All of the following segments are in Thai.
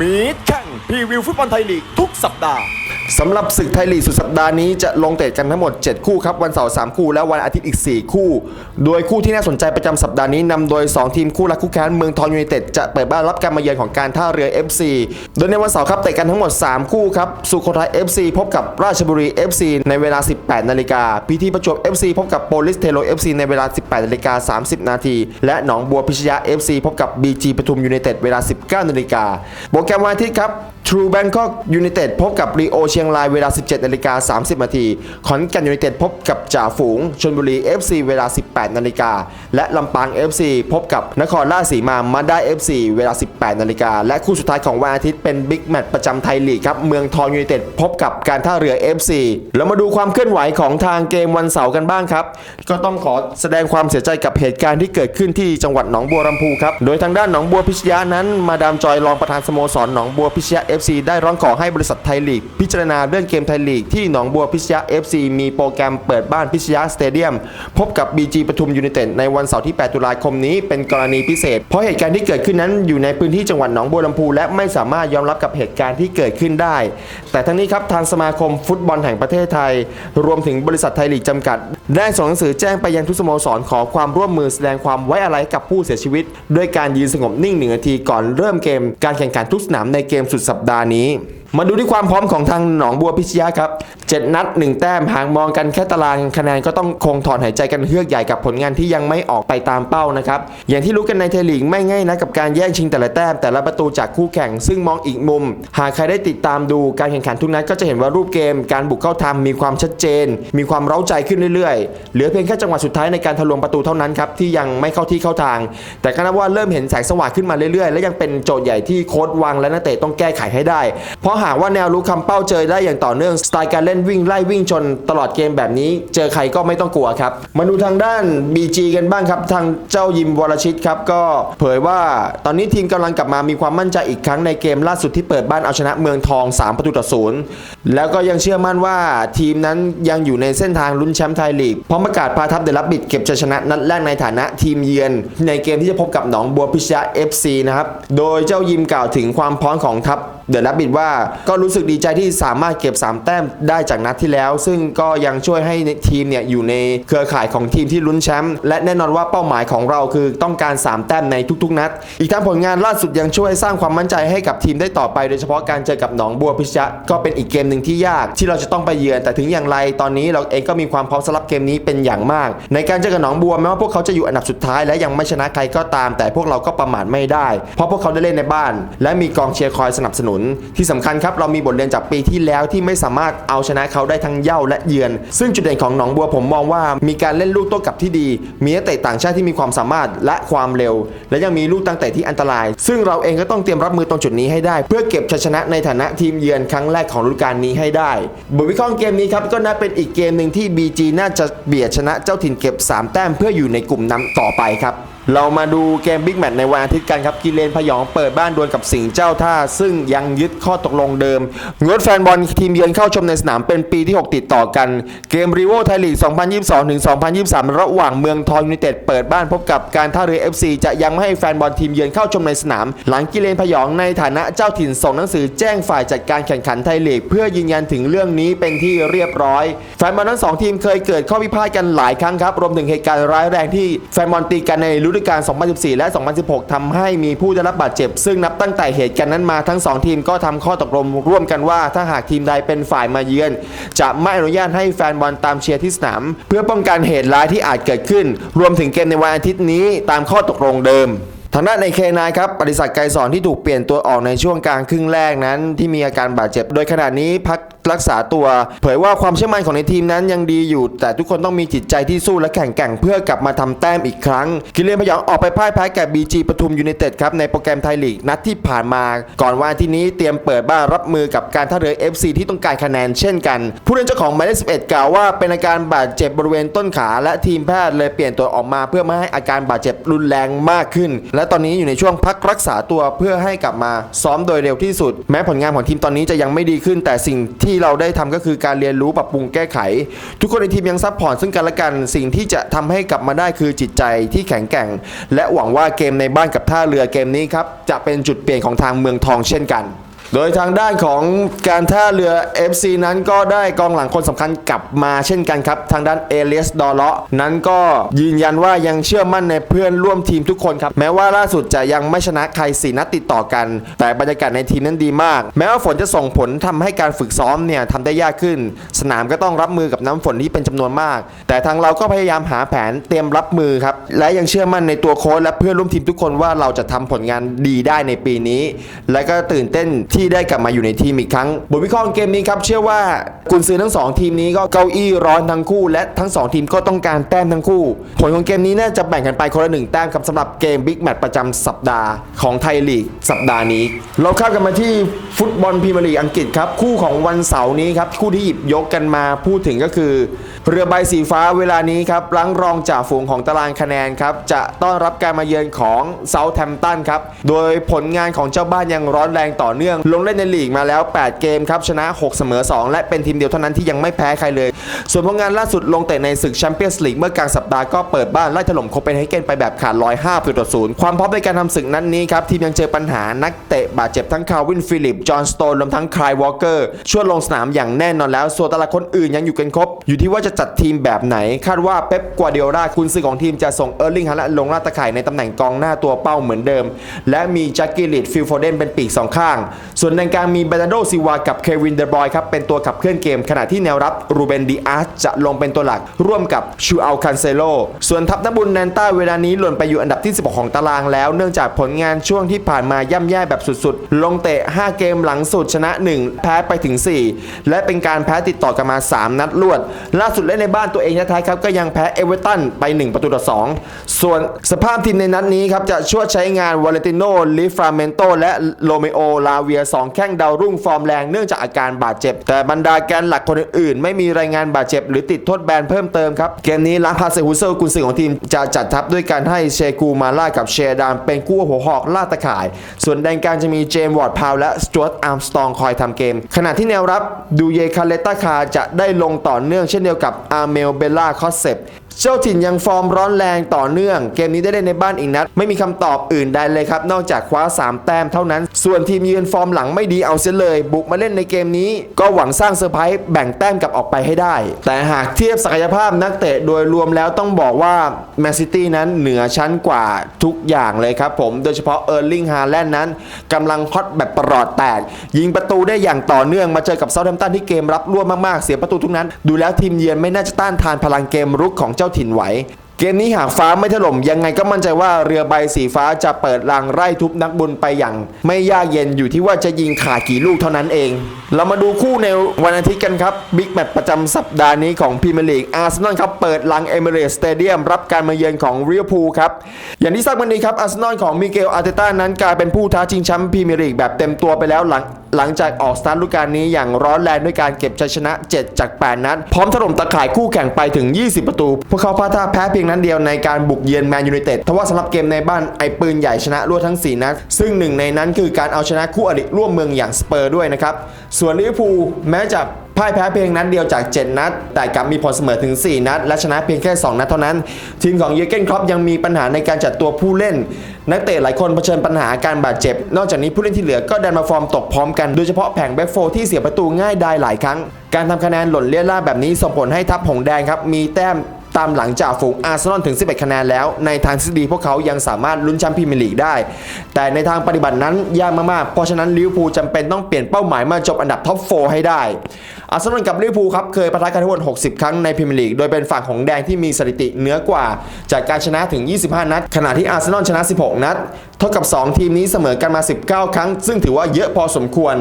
มีดแข่งพรีวิวฟุตบอลไทยลีกทุกสัปดาห์สำหรับศึกไทยลีกสุดสัปดาห์นี้จะลงเตะกันทั้งหมด 7 คู่ครับวันเสาร์3คู่และวันอาทิตย์อีก 4 คู่ โดยคู่ที่น่าสนใจประจำสัปดาห์นี้นำโดย 2 ทีมคู่รักคู่แค้นเมืองทองยูไนเต็ดจะเปิดบ้านรับการมาเยือนของการท่าเรือ FC โดยในวันเสาร์ครับเตะกันทั้งหมด 3 คู่ครับสุโขทัย FC พบกับราชบุรี FC ในเวลา 18 นาฬิกาพีทีประจวบ FC พบกับโปลิสเทโล FC ในเวลา 18 นาฬิกา 30 นาทีและหนองบัวพิชยา FC พบกับ BG ปทุมยูไนเต็ดเวลา 19 นาฬิกาโปรแกรมวันอาทิตย์ครับ True Bangkok United พบกับ Rio เชียงรายเวลา 17นาฬิกา30นาทีขอนแก่นยูไนเต็ดพบกับจ่าฝูงชนบุรี FC เวลา 18นาฬิกาและลำปาง FC พบกับนครราชสีมามาด้ FC เวลา 18นาฬิกาและคู่สุดท้ายของวันอาทิตย์เป็นบิ๊กแมตช์ประจำไทยลีกครับเมืองทองยูไนเต็ดพบกับการท่าเรือ FC แล้วมาดูความเคลื่อนไหวของทางเกมวันเสาร์กันบ้างครับ ก็ต้องขอแสดงความเสียใจกับเหตุการณ์ที่เกิดขึ้นที่จังหวัดหนองบัวลำพูครับโดยทางด้านหนองบัวพิชยานั้นมาดามจอยรองประธานสโมสรหนองบัวพิชยา FC ได้ร้องขอให้บริษัทไทยลีก พิจารณาเลื่อนเกมไทยลีกที่หนองบัวพิชยา FC มีโปรแกรมเปิดบ้านพิชยาสเตเดียม พบกับ BG ปทุมยูไนเต็ดในวันเสาร์ที่ 8 ตุลาคมนี้เป็นกรณีพิเศษ เพราะเหตุการณ์ที่เกิดขึ้นนั้นอยู่ในพื้นที่จังหวัดหนองบัวลำพูและไม่สามารถยอมรับกับเหตุการณ์ที่เกิดขึ้นได้ แต่ทั้งนี้ครับทางสมาคมฟุตบอลแห่งประเทศไทย รวมถึงบริษัทไทยลีกจำกัดได้ส่งหนังสือแจ้งไปยังทุกสโมสรขอความร่วมมือแสดงความไว้อาลัยกับผู้เสียชีวิต ด้วยการยืนสงบนิ่งหนึ่งนาทีก่อนเริ่มเกม การแข่งขันทุกสนามในเกมสุดสัปดาห์นี้ มาดูที่ความพร้อมของทางหนองบัวพิชยาครับ 7 นัด 1 แต้มหางมองกันแค่ตารางคะแนนก็ต้องคงถอนหายใจกันเฮือกใหญ่กับผลงานที่ยังไม่ออกไปตามเป้านะครับ อย่างที่รู้กันในไทยลีกไม่ง่ายนะกับการแย่งชิงแต่ละแต้มแต่ละประตูจากคู่แข่ง ซึ่งมองอีกมุม หากใครได้ติดตามดูการแข่งขันทุกนัดก็จะเห็นว่ารูปเกม การบุกเข้าทำมีความชัดเจน มีความเร้าใจขึ้นเรื่อยๆ เหลือเพียงแค่จังหวะสุดท้ายในการทะลวงประตูเท่านั้นครับที่ยังไม่เข้าที่เข้าทาง แต่ก็นับว่าเริ่มเห็นแสงสว่างขึ้นมาเรื่อยๆ และยังเป็นโจทย์ใหญ่ที่โค้ชวางและนักเตะต้องแก้ไขให้ได้ เพราะหากว่าแนวรู้คำเป้าเจอได้อย่างต่อเนื่องสไตล์การเล่นวิ่งไล่วิ่งชนตลอดเกมแบบนี้ เจอใครก็ไม่ต้องกลัวครับ มาดูทางด้าน BG กันบ้างครับ ทางเจ้ายิมวรชิตครับก็เผยว่าตอนนี้ทีมกำลังกลับมามีความมั่นใจอีกครั้งในเกมล่าสุดที่เปิดบ้านเอาชนะเมืองทอง 3 ประตูต่อศูนย์แล้วก็ยังเชื่อมั่นว่าทีมนั้นยังอยู่ในเส้นทางลุ้นแชมป์ไทยลีกพร้อมประกาศพาทัพเดลับบิดเก็บชัยชนะนัดแรกในฐานะทีมเยือน ในเกมที่จะพบกับหนองบัวพิชยา FC นะครับโดยเจ้ายิมกล่าวถึงความพร้อมของทัพ เดอะรับบิดว่าก็รู้สึกดีใจที่สามารถเก็บ 3 แต้มได้จากนัดที่แล้ว ซึ่งก็ยังช่วยให้ทีมเนี่ยอยู่ในเครือข่ายของทีมที่ลุ้นแชมป์และแน่นอนว่าเป้าหมายของเราคือต้องการ 3 แต้มในทุกๆ นัด อีกทั้งผลงานล่าสุดยังช่วยสร้างความมั่นใจให้กับทีมได้ต่อไปโดยเฉพาะการเจอกับหนองบัวพิชยะก็เป็นอีกเกมหนึ่งที่ยากที่เราจะต้องไปเยือน แต่ถึงอย่างไรตอนนี้เราเองก็มีความพร้อมสำหรับเกมนี้เป็นอย่างมาก ในการเจอกับหนองบัวแม้ว่าพวกเขาจะอยู่อันดับสุดท้ายและยังไม่ชนะใครก็ตาม แต่พวกเราก็ประมาทไม่ได้ เพราะพวกเขาได้เล่นในบ้าน และมีกองเชียร์คอยสนับสนุนที่สำคัญครับเรามีบทเรียนจากปีที่แล้วที่ไม่สามารถเอาชนะเขาได้ทั้งเย่าและเยือน ซึ่งจุดเด่นของหนองบัวผมมองว่ามีการเล่นลูกโต้กลับที่ดี มีนักเตะต่างชาติที่มีความสามารถและความเร็ว และยังมีลูกตั้งแต่ที่อันตราย ซึ่งเราเองก็ต้องเตรียมรับมือตรงจุดนี้ให้ได้ เพื่อเก็บชัยชนะในฐานะทีมเยือนครั้งแรกของฤดูกาลนี้ให้ได้บทวิเคราะห์เกมนี้ครับก็น่าเป็นอีกเกมหนึ่งที่ BG น่าจะเบียดชนะเจ้าถิ่นเก็บ 3 แต้มเพื่ออยู่ในกลุ่มนำต่อไปครับ เรามาดูเกมบิ๊กแมตช์ในวันอาทิตย์กันครับ กิเลนพยองเปิดบ้านดวลกับสิงห์เจ้าท่า ซึ่งยังยึดข้อตกลงเดิม งดแฟนบอลทีมเยือนเข้าชมในสนามเป็นปีที่ 6 ติดต่อกัน เกมรีโวไทยลีก 2022ถึง2023 ระหว่างเมืองทองยูไนเต็ดเปิดบ้านพบกับการท่าเรือ FC จะยังไม่ให้แฟนบอลทีมเยือนเข้าชมในสนาม หลังกิเลนพยองในฐานะเจ้าถิ่นส่งหนังสือแจ้งฝ่ายจัดการแข่งขันไทยลีก เพื่อยืนยันถึงเรื่องนี้เป็นที่เรียบร้อย แฟนบอลทั้งสองทีมเคยเกิดข้อพิพาทกันหลายครั้งครับรวมถึงเหตุการณ์ร้ายแรงที่แฟนบอลตีกันในฤดูกาล 2014 และ 2016ทำให้มีผู้ได้รับบาดเจ็บ ซึ่งนับตั้งแต่เหตุการณ์นั้นมาทั้งสองทีมก็ทำข้อตกลงร่วมกันว่า ถ้าหากทีมใดเป็นฝ่ายมาเยือน จะไม่อนุญาตให้แฟนบอลตามเชียร์ที่สนาม เพื่อป้องกันเหตุร้ายที่อาจเกิดขึ้น รวมถึงเกมในวันอาทิตย์นี้ตามข้อตกลงเดิมทางด้านในเคนายครับปฏิสักดิ์ไกรสอนที่ถูกเปลี่ยนตัวออกในช่วงกลางครึ่งแรกนั้น ที่มีอาการบาดเจ็บ โดยขณะนี้พัก รักษาตัว เผยว่าความเชื่อมั่นของในทีมนั้นยังดีอยู่ แต่ทุกคนต้องมีจิตใจที่สู้และแข่งแกร่งเพื่อกลับมาทำแต้มอีกครั้งกิเลนพยองออกไปพ่ายแพ้แก่บีจีปทุมยูไนเต็ดครับในโปรแกรมไทยลีกนัดที่ผ่านมา ก่อนวันอาที่นี้เตรียมเปิดบ้านรับมือกับการท่าเรือ FC ที่ต้องการคะแนนเช่นกัน ผู้เล่นเจ้าของหมายเลข11 กล่าวว่าเป็นอาการบาดเจ็บบริเวณต้นขา และทีมแพทย์เลยเปลี่ยนตัวออกมา เพื่อไม่ให้อาการบาดเจ็บรุนแรงมากขึ้น และตอนนี้อยู่ในช่วงพักรักษาตัวเพื่อให้กลับมา ซ้อมโดยเร็วที่สุด แม้ผลงานของทีมตอนนี้จะยังไม่ดีขึ้น แต่สิ่งที่ที่เราได้ทำก็คือการเรียนรู้ปรับปรุงแก้ไข ทุกคนในทีมยังซัพพอร์ตซึ่งกันและกันสิ่งที่จะทำให้กลับมาได้คือจิตใจที่แข็งแกร่ง และหวังว่าเกมในบ้านกับท่าเรือเกมนี้ครับจะเป็นจุดเปลี่ยนของทางเมืองทองเช่นกัน โดยทางด้านของการท่าเรือ FC นั้นก็ได้กองหลังคนสำคัญกลับมาเช่นกันครับ ทางด้านเอเลียสดอเลาะนั้นก็ยืนยันว่ายังเชื่อมั่นในเพื่อนร่วมทีมทุกคนครับ แม้ว่าล่าสุดจะยังไม่ชนะใครสี่นัดติดต่อกัน แต่บรรยากาศในทีมนั้นดีมาก แม้ว่าฝนจะส่งผลทำให้การฝึกซ้อมเนี่ยทำได้ยากขึ้น สนามก็ต้องรับมือกับน้ำฝนที่เป็นจำนวนมาก แต่ทางเราก็พยายามหาแผนเตรียมรับมือครับและยังเชื่อมั่นในตัวโค้ชและเพื่อนร่วมทีมทุกคนว่าเราจะทำผลงานดีได้ในปีนี้ และก็ตื่นเต้นที่ที่ได้กลับมาอยู่ในทีมอีกครั้ง บทวิเคราะห์เกมนี้ครับเชื่อว่ากุนซือทั้งสองทีมนี้ก็เก้าอี้ร้อนทั้งคู่ และทั้งสองทีมก็ต้องการแต้มทั้งคู่ ผลของเกมนี้น่าจะแบ่งกันไปคนละหนึ่งแต้มครับสำหรับเกมบิ๊กแมตช์ประจำสัปดาห์ของไทยลีกสัปดาห์นี้ เราข้ามกันมาที่ฟุตบอลพรีเมียร์ลีกอังกฤษครับคู่ของวันเสาร์นี้ครับคู่ที่หยิบยกกันมาพูดถึงก็คือ เรือใบสีฟ้าเวลานี้ครับรังรองจ่าฝูงของตารางคะแนนครับจะต้อนรับการมาเยือนของเซาท์แฮมป์ตันครับโดยผลงานของเจ้าบ้านยังร้อนแรงต่อเนื่องลงเล่นในลีกมาแล้ว 8 เกมครับชนะ 6 เสมอ 2 และเป็นทีมเดียวเท่านั้นที่ยังไม่แพ้ใครเลย ส่วนผลงานล่าสุดลงเตะในศึกแชมเปี้ยนส์ลีกเมื่อกลางสัปดาห์ก็เปิดบ้านไล่ถล่มโคเปนเฮเกนไปแบบขาดลอย5ประตูต่อศูนย์ความพร้อมในการทำศึกนั้นนี้ครับทีมยังเจอปัญหานักเตะบาดเจ็บทั้งคาร์วินฟิลิปจอห์นสโตนรวมทั้งคายวอลเกอร์ช่วยลงสนามอย่างแน่นอนแล้วส่วนแต่ละคนอื่นยังอยู่กันครบ อยู่ที่ว่าจะจัดทีมแบบไหน คาดว่าเป๊ปกัวเดียร่าคุณซื้อของทีมจะส่งเออร์ลิงฮาและลงลาตะข่ายในตำแหน่งกองหน้าตัวเป้าเหมือนเดิม และมีแจ็คกี้ลิดฟิลโฟเดนเป็นปีกสองข้างส่วนในกลางมีเบรนโดซิวากับเควินเดบรอยครับเป็นตัวขับเคลื่อนเกม ขณะที่แนวรับรูเบนดีอาร์จะลงเป็นตัวหลัก ร่วมกับชูอัลคันเซโลส่วนทัพนักบุญแนนต้าเวลานี้หล่นไปอยู่อันดับที่ 16 ของตารางแล้ว เนื่องจากผลงานช่วงที่ผ่านมาย่ำแย่แบบสุดๆ ลงเตะ 5 เกมหลังสุดชนะ 1 แพ้ไปถึง 4 และเป็นการแพ้ติดต่อกันมา 3 นัดรวด ล่าสุดเล่นในบ้านตัวเองแท้ๆครับก็ยังแพ้เอเวอร์ตันไป 1 ประตูต่อ 2 ส่วนสภาพทีมในนัดนี้ครับจะช่วยใช้งานวาเลติโนลิฟราเมนโตและโลเมโอลาเวียสองแข้งดาวรุ่งฟอร์มแรงเนื่องจากอาการบาดเจ็บ แต่บรรดาแกนหลักคนอื่นๆ ไม่มีรายงานบาดเจ็บ หรือติดโทษแบนเพิ่มเติมครับ เกมนี้ลาพาเซฮุเซลกุนซือของทีมจะจัดทัพด้วยการให้เชกูมาล่ากับเชดามเป็นกู้หัวหอกล่าตะข่าย ส่วนแดนกลางจะมีเจมส์วอร์ดพาวและสจวตอาร์มสตองคอยทำเกม ขณะที่แนวรับดูเยคาเลตาคาจะได้ลงต่อเนื่องเช่นเดียวกับอาร์เมลเบล่าคอสเซป เจ้าถิ่นยังฟอร์มร้อนแรงต่อเนื่อง เกมนี้ได้เล่นในบ้านอีกนัด ไม่มีคำตอบอื่นใดเลยครับ นอกจากคว้า 3 แต้มเท่านั้น ส่วนทีมเยือนฟอร์มหลังไม่ดีเอาเสียเลย บุกมาเล่นในเกมนี้ ก็หวังสร้างเซอร์ไพรส์แบ่งแต้มกลับออกไปให้ได้ แต่หากเทียบศักยภาพนักเตะโดยรวมแล้วต้องบอกว่าแมนซิตี้นั้นเหนือชั้นกว่าทุกอย่างเลยครับผมโดยเฉพาะเออร์ลิงฮาแลนด์นั้นกำลังฮอตแบบประหลอดแตก ยิงประตูได้อย่างต่อเนื่องมาเจอกับเซาท์แฮมป์ตันที่เกมรับร่วมมากๆเสียประตูทุกนั้น ดูแล้วทีมเยือนไม่น่าจะต้านทานพลังเกมรุกของเจ้าถิ่นไหว เกมนี้หากฟ้าไม่ถล่มยังไงก็มั่นใจว่าเรือใบสีฟ้าจะเปิดรางไร่ทุบนักบุญไปอย่าง ไม่ยากเย็นอยู่ที่ว่าจะยิงขาดกี่ลูกเท่านั้นเอง เรามาดูคู่ในวันอาทิตย์กันครับบิ๊กแมตช์ประจำสัปดาห์นี้ของพรีเมียร์ลีกอาร์เซนอลครับเปิดลังเอเมเรสสเตเดียมรับการมาเยือนของเรียพูครับอย่างที่ทราบกันดีครับอาร์เซนอลของมิเกลอาร์เตต้านั้นกลายเป็นผู้ท้าชิงแชมป์พรีเมียร์ลีกแบบเต็มตัวไปแล้วหลัง หลังจากออกสตาร์ทฤดูกาลนี้อย่างร้อนแรงด้วยการเก็บชัยชนะ 7 จาก 8 นัด พร้อมถล่มตะข่ายคู่แข่งไปถึง 20 ประตู พวกเขาพลาดท่าแพ้เพียงนั้นเดียวในการบุกเยือนแมนยูไนเต็ดทว่าสำหรับเกมในบ้านไอปืนใหญ่ชนะรวดทั้ง 4 นัด ซึ่งหนึ่งในนั้นคือการเอาชนะคู่อริร่วมเมืองอย่างสเปอร์ด้วยนะครับส่วนลิเวอร์พูลแม้จะ พ่ายแพ้เพียงนัดเดียวจาก 7 นัด แต่กลับมีผลเสมอถึง 4 นัด และชนะเพียงแค่ 2 นัดเท่านั้น ทีมของเยเกนครอปยังมีปัญหาในการจัดตัวผู้เล่น นักเตะหลายคนเผชิญปัญหาการบาดเจ็บ นอกจากนี้ผู้เล่นที่เหลือก็ดันมาฟอร์มตกพร้อมกัน โดยเฉพาะแผงแบ็กโฟที่เสียประตูง่ายได้หลายครั้ง การทำคะแนนหล่นเลี่ยล่าแบบนี้ส่งผลให้ทัพหงแดงครับมีแต้ม ตามหลังจากฝูงอาร์เซนอลถึง 11 คะแนนแล้ว ในทางทฤษฎีพวกเขายังสามารถลุ้นแชมป์พรีเมียร์ลีกได้ แต่ในทางปฏิบัตินั้นยากมากๆ เพราะฉะนั้นลิเวอร์พูลจำเป็นต้องเปลี่ยนเป้าหมายมาจบอันดับท็อป 4 ให้ได้ อาร์เซนอลกับลิเวอร์พูลครับเคยปะทะกันทั้งหมด 60 ครั้งในพรีเมียร์ลีก โดยเป็นฝั่งของแดงที่มีสถิติเหนือกว่า จากการชนะถึง 25 นัด ขณะที่อาร์เซนอลชนะ 16 นัด เท่ากับ 2 ทีมนี้เสมอกันมา 19 ครั้ง ซึ่งถือว่าเยอะพอสมควร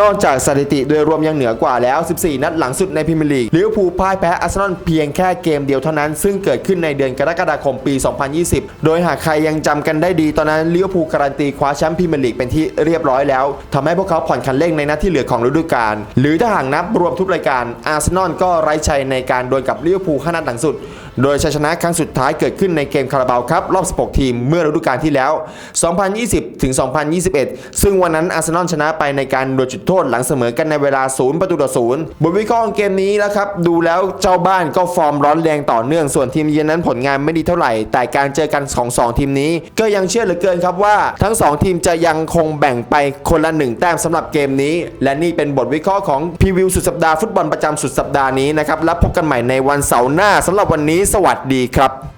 นอกจากสถิติโดยรวมยังเหนือกว่าแล้ว 14 นัดหลังสุดในพรีเมียร์ลีกลิเวอร์พูลพ่ายแพ้อาร์เซนอลเพียงแค่เกมเดียวเท่านั้น ซึ่งเกิดขึ้นในเดือนกรกฎาคมปี 2020 โดยหากใครยังจำกันได้ดีตอนนั้นลิเวอร์พูลการันตีคว้าแชมป์พรีเมียร์ลีกเป็นที่เรียบร้อยแล้วทำให้พวกเขาผ่อนคันเร่งในนัดที่เหลือของฤดูกาลหรือถ้าหากนับรวมทุกรายการอาร์เซนอลก็ไร้ชัยในการดวลกับลิเวอร์พูลห้านัดหลังสุด โดยชัยชนะครั้งสุดท้ายเกิดขึ้นในเกมคาราบาวครับรอบ 16 ทีมเมื่อฤดูกาลที่แล้ว 2020 ถึง 2021 ซึ่งวันนั้นอาร์เซนอลชนะไปในการดวลจุดโทษหลังเสมอกันในเวลา 0 ประตูต่อ0บทวิเคราะห์เกมนี้แล้วครับดูแล้วเจ้าบ้านก็ฟอร์มร้อนแรงต่อเนื่องส่วนทีมเยือนนั้นผลงานไม่ดีเท่าไหร่ แต่การเจอกันของ 2 ทีมนี้ ก็ยังเชื่อเหลือเกินครับว่า ทั้ง 2 ทีมจะยังคงแบ่งไปคนละ 1 แต้มสำหรับเกมนี้ และนี่เป็นบทวิเคราะห์ของพรีวิวสุดสัปดาห์ฟุตบอลประจำสุดสัปดาห์นี้นะครับแล้วพบกันใหม่ในวันเสาร์หน้าสำหรับวันนี้สวัสดีครับ